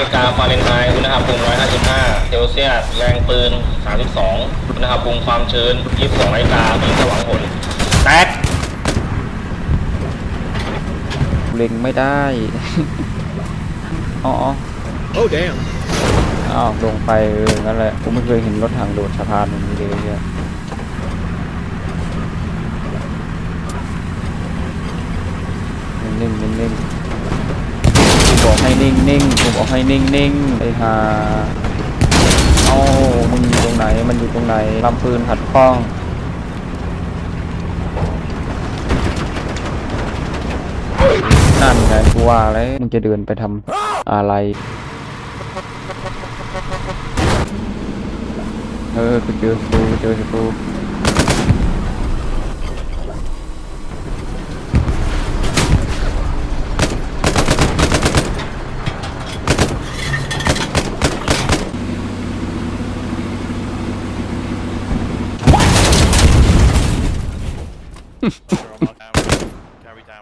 นาฬิกาฟาเรนไฮต์อุณหภูมิ 155เซลเซียส แรงปืน 32 อุณหภูมิความชื้น 22นาฬิกามีสว่างผลแตกเล็งไม่ได้ อ๋อ Oh damn อ้าว ลงไปเออนั่นแหละผมไม่เคยเห็นรถถังโดดสะพานแบบนี้เลยเนี่ยนิ่งๆนิ่งๆผม บอกให้นิ่งนิ่งๆผมบอกให้นิ่งนิ่งไอ้ห่าเอ้ามึงอยู่ตรงไหน มันอยู่ตรงไหนลำปืนขัดข้องนั่นไงกูว่าแล้วมึงจะเดินไปทำอะไร เออกูเจอศัตรูเจอศั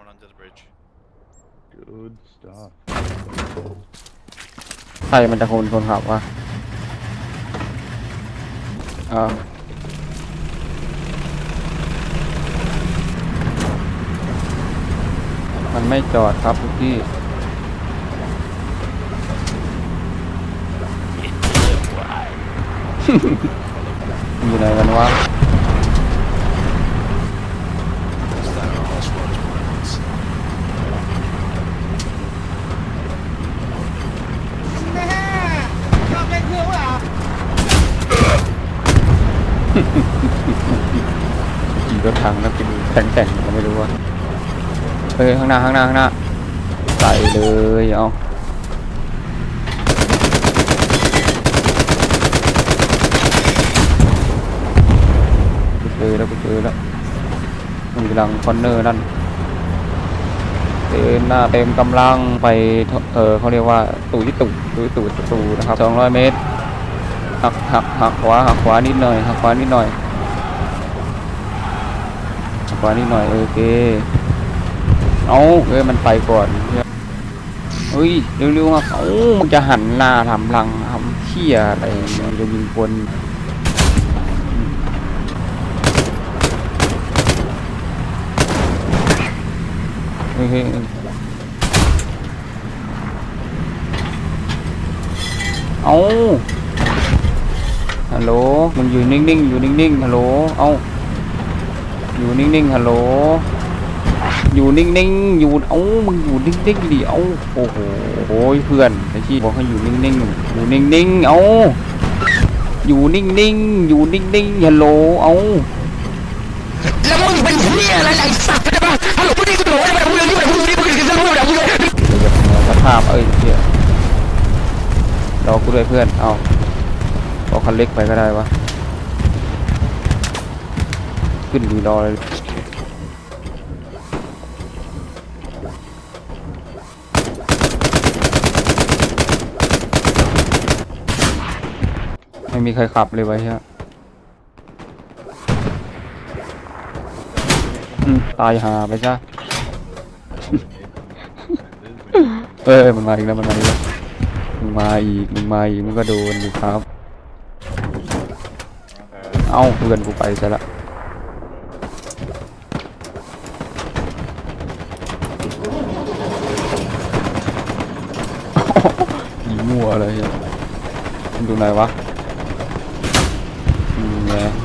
under the bridge. Good stuff. ใครมันจะคนคนขับวะอ่า มันไม่จอดครับทุกที่ อยู่ไหนกันวะ ขี่รถถังแล้วกินแข่งๆก็ไม่รู้ว่าเฮ้ยข้างหน้าข้างหน้าข้างหน้าใส่เลยเอาเจอแล้วกูเจอแล้วมันกำลังคอนเนอร์นั่นเต็มหน้าเต็มกำลังไปเออเขาเรียกว่าตู่ที่ตู่ตู่ที่ตู่นะครับ200 เมตรหักหักหักขวาหักขวานิดหน่อยหักขวานิดหน่อยหักขวานิดหน่อยโอเค เอาเอ้ยมันไปก่อนเฮ้ยเร็วๆครับเอ้ามันจะหันหน้าทำรังทำเที่ยอะไรเนี่ยจะยิงคนเฮ้ยเอาฮัลโหลมึงอยู่นิ่งๆ อยู่นิ่งๆ ฮัลโหล เอาอยู่นิ่งๆ ฮัลโหล อยู่นิ่งๆ อยู่ เอ้า มึงอยู่นิ่งๆดิเอ้า โอ้โหโอ้ยเพื่อนไอ้ที่บอกให้อยู่นิ่งๆ อยู่นิ่งๆ เอ้า อยู่นิ่งๆ อยู่นิ่งๆฮัลโหล เอ้าแล้วมึงเป็นเหี้ยอะไรไอ้สัตว์ใช่ปะฮัลโหลพูดดีกูบอกว่ามึงนี่มึงมึงนี่มึงนี่มึงนี่มึงนี่เดี๋ยวจะเหนือสภาพเอ้ยเชี่ยรอกูด้วยเพื่อน เอาเอาคันเล็กไปก็ได้วะ ขึ้นดีรอเลย ไม่มีใครขับเลยไว้ฮียอืมตายหาไปจ้ะเอ้ยมันมาอีกแล้วมันมาอีกแล้วมึงมาอีกมึงมาอีกมึงก็โดนดิครับ เอ้าเพื่อนกูไปซะละยิงมั่วเลยดูไหนวะ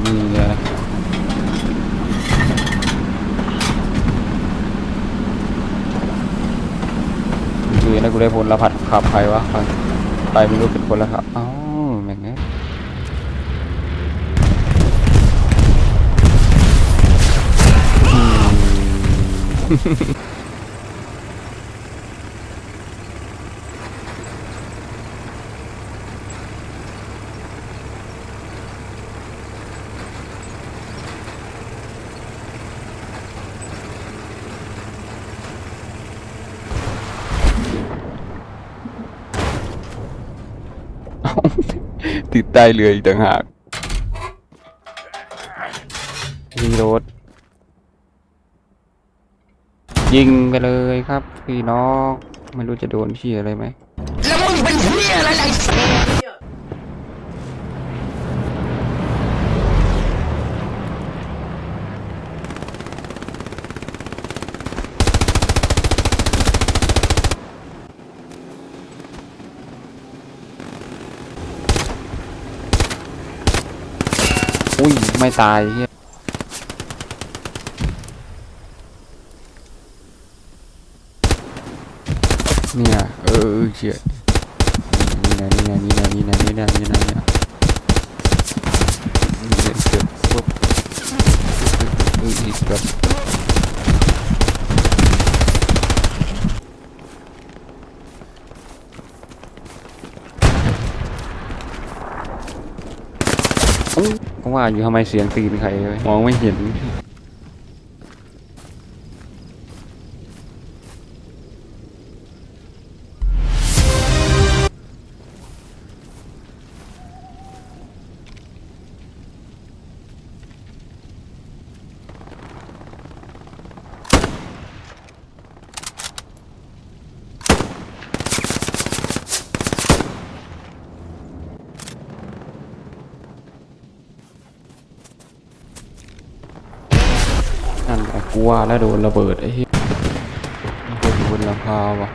มีเลยนะคือนักกูได้ผลรหัดขับใครวะไปไม่รู้เป็นคนแล้วครับอ้าวแม่งเนี้ย ติดใต้เรืออีกต่างหากรีโรดยิงไปเลยครับพี่น้องไม่รู้จะโดนเชี่ยอะไรไหมแล้วมึงเป็นเหี้ยอะไร ไม่ตายเฮียเนี่ยเออเฉียนี่นะนี่นะนี่นะนี่นะนี่นะนี่นะนี่นะเกือบปุ๊บเอออีกแบบ ก็ว่าอยู่ทำไมเสียงตีนใครมองไม่เห็น นั่นแหละกูว่าแล้วโดนระเบิดไอ้เหี้ยมันก็อยู่บนหลังคาวะ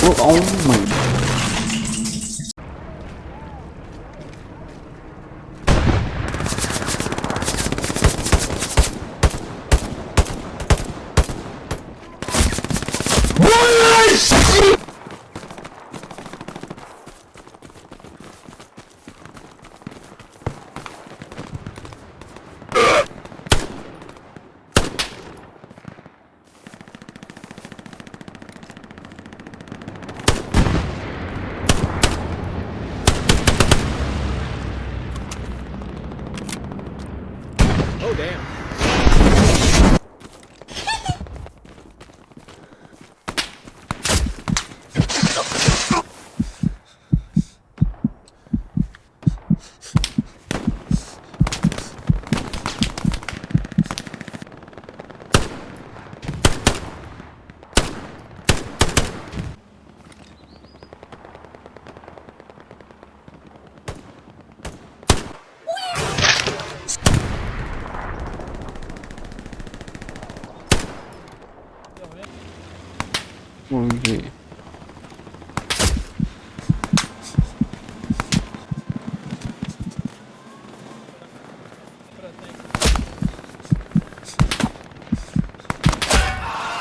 โอ้เอามึง damn.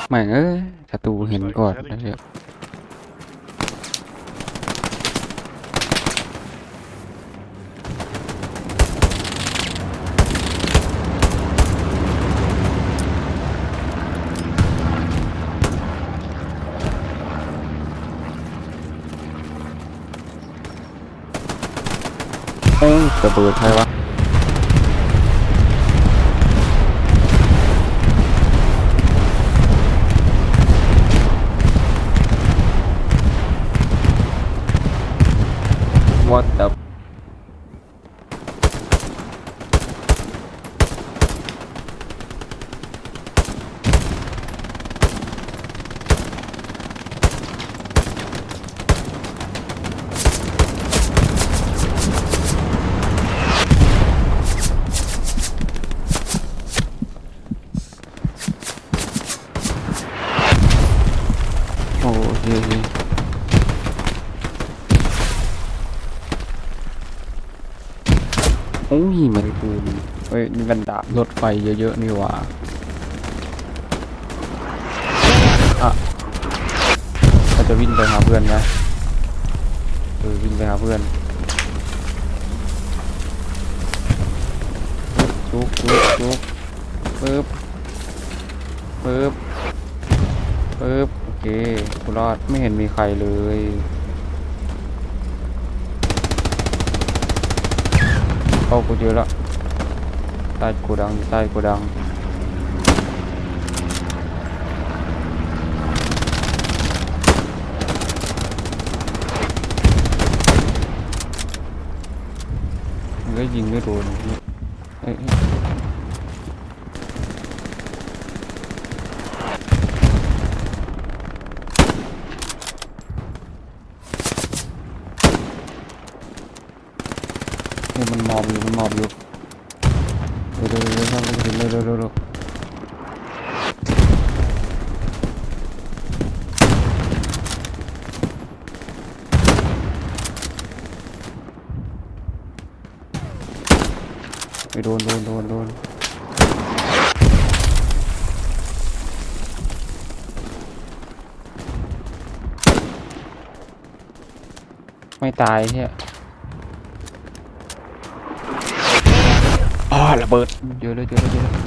แม่งเอ้ยศัตรูเห็นก่อนนะเนี่ยโอ้ยระเบิดใครวะ What the โอ้ย โอ้ยมัน ปืนเฮ้ยนี่มันดาบรถไฟเยอะๆนี่หว่าอะเราจะวิ่งไปหาเพื่อนไหมเออวิ่งไปหาเพื่อนจุกจุกจุกปึ๊บปึ๊บปึ๊บโอเคกูรอดไม่เห็นมีใครเลยเข้ากูเจอแล้ว ใต้กูดังอยู่ใต้กูดังมันก็ยิงไม่โดนเอ้ยมันมอบอยู่มันมอบอยู่ เร็วเร็วเร็วเร็วเร็วเร็วเร็วไปโดนโดนโดนโดนไม่ตายเนี่ย ระเบิดเยอะเลยเยอะเลยเยอะเลย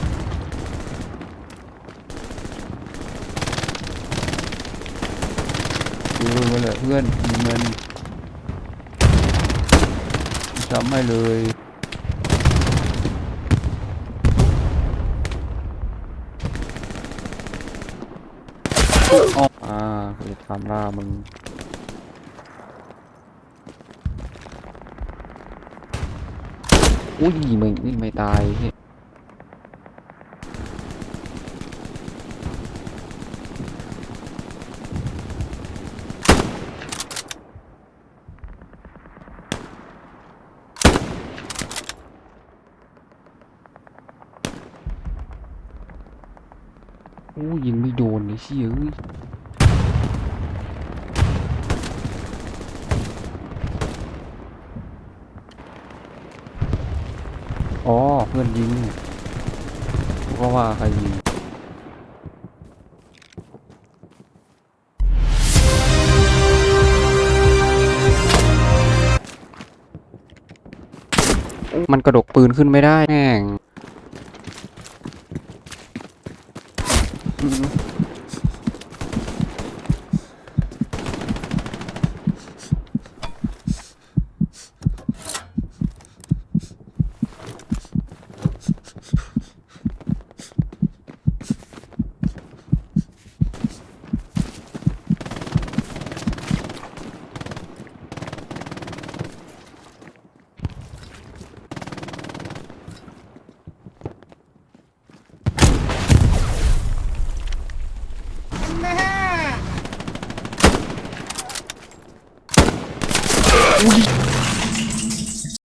ดูมาเลยเพื่อนยิงมันจำไม่เลยอ๋ออ่ากูจะทำล่ามึง อุ้ยิงไม่ตายเฮ้ยอู้ยิงไม่โดนเลยเชี่ย อ๋อ เพื่อนยิงก็ว่าใครยิงมันกระดกปืนขึ้นไม่ได้แม่ง